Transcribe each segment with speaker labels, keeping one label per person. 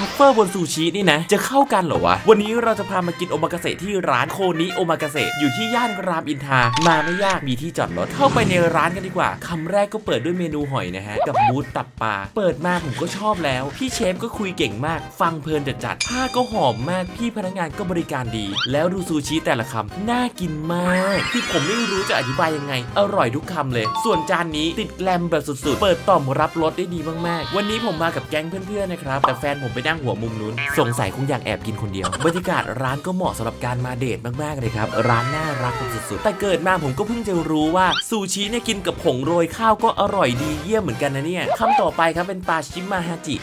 Speaker 1: ทัฟเฟอร์บนซูชินี่นะ จะเข้ากันเหรอวะ วันนี้เราจะพามากินโอมากาเสะที่ร้านโคนิโอมากาเสะอยู่ที่ย่านรามอินทรามาไม่ยากมีที่จอดรถเข้าไปในร้านกันดีกว่าคำแรกก็เปิดด้วยเมนูหอยนะฮะ กับบูธตับปลาเปิดมาผมก็ชอบแล้ว พี่เชฟก็คุยเก่งมาก ฟังเพลินจัดจัดผ้าก็หอมมากพี่พนักงานก็บริการดี แล้วดูซูชิแต่ละคำน่ากินมากคือผมไม่รู้จะอธิบายยังไง อร่อยทุกคำเลย ส่วนจานนี้ติดแกลมแบบสุดๆ เปิดต่อมรับรสได้ดีมากๆ วันนี้ผมมากับแก๊งเพื่อนๆนะครับแต่แฟนผมไปนั่งหัวมุมนู้น สงสัยคงอยากแอบกินคนเดียว บรรยากาศร้านก็เหมาะสำหรับการมาเดทมากๆเลยครับ ร้านน่ารักสุดๆ แต่เกิดมาผมก็เพิ่งจะรู้ว่าซูชิเนี่ยกินกับผงโรยข้าวก็อร่อยดีเยี่ยมเหมือนกันนะเนี่ยคำต่อไปครับเป็นปลาชิมาฮาจิ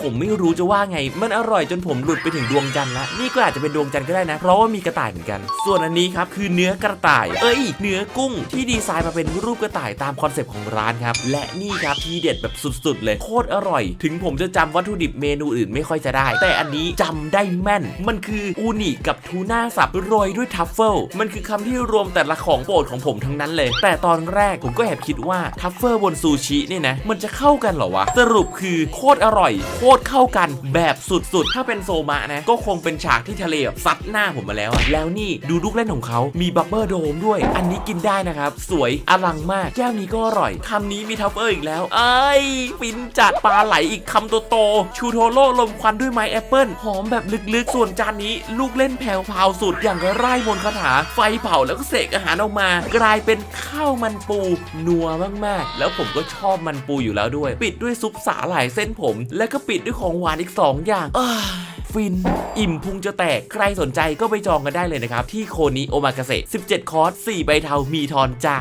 Speaker 1: ผมไม่รู้จะว่าไง มันอร่อยจนผมหลุดไปถึงดวงจันทร์ละนี่ก็อาจจะเป็นดวงจันทร์ก็ได้นะ เพราะว่ามีกระต่ายเหมือนกัน ส่วนอันนี้ครับคือเนื้อกระต่าย เอ้ย เนื้อกุ้งที่ดีไซน์มาเป็นรูปกระต่ายตามคอนเซปต์ของร้านครับ และนี่ครับทีเด็ดแบบสุดๆ เลย โคตรอร่อย ถึงผมจะจำวัตถุดิบเมนูอื่นไม่ค่อยจะได้ แต่อันนี้จำได้แม่น มันคืออูนิกับทูน่าสับโรยด้วยทัฟเฟิลมันคือคำที่รวมแต่ละของโปรดของผมทั้งนั้นเลย แต่ตอนแรกผมก็แอบคิดว่าทัฟเฟิลบนซูชิเนี่ยนะมันจะเข้ากันเหรอวะ สรุปคือโคตรอร่อย โคตรเข้ากันแบบสุดๆ ถ้าเป็นโซมะนะ ก็คงเป็นฉากที่ทะเลแบบซัดหน้าผมมาแล้วอะแล้วนี่ดูลูกเล่นของเขามีบับเบิลโดมด้วย อันนี้กินได้นะครับ สวยอลังมาก แก้วนี้ก็อร่อยคำนี้มีทัฟเฟิลอีกแล้วเอ้ยฟินจัดปลาไหลอีกคำโตๆชูโทโร่ลมควันด้วยไม้แอปเปิลหอมแบบลึกๆ ส่วนจานนี้ลูกเล่นแผ่วพาวสุดอย่างไร่มนคาถา ไฟเผาแล้วก็เสกอาหารออกมา กลายเป็นข้าวมันปู นัวมากๆ แล้วผมก็ชอบมันปูอยู่แล้วด้วย ปิดด้วยซุปสาหร่ายเส้นผม แล้วก็ปิดด้วยของหวานอีก 2 อย่างฟิน อิ่มพุงจะแตก ใครสนใจก็ไปจองกันได้เลยนะครับ ที่โคนิโอมากาเสะ17 คอร์ส4ใบเทามีทอนจ้า